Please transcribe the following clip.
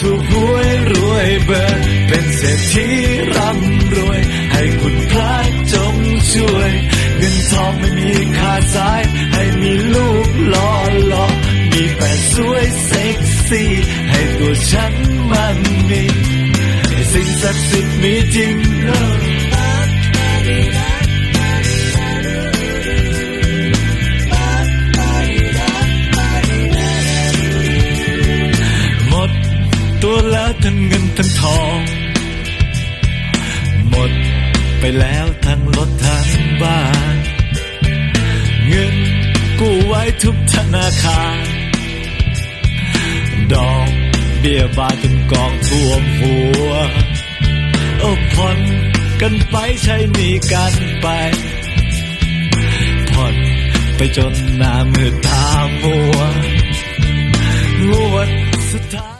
ถูกหวยรวยเบอร์ เป็นเศรษฐีร่ำรวย ให้คุณพระจงช่วย เงินทองไม่มีขาดสาย ให้มีลูกหล่อหล่อมีแฟนสวยเซ็กซี่ ให้ตัวฉันมันมีสิ่งศักดิ์สิทธิ์มีจริงเออ ตัวแล้วทั้งเงินทั้งทอง หมดไปแล้วทั้งรถทั้งบ้าน เงินกู้ไว้ทุกธนาคาร ดอกเบี้ยบานจนกองท่วมหัวโอ้ผ่อนกันไปใช้หนี้กันไปผ่อนไปจนหน้ามืดตามัวงวดสุดท้าย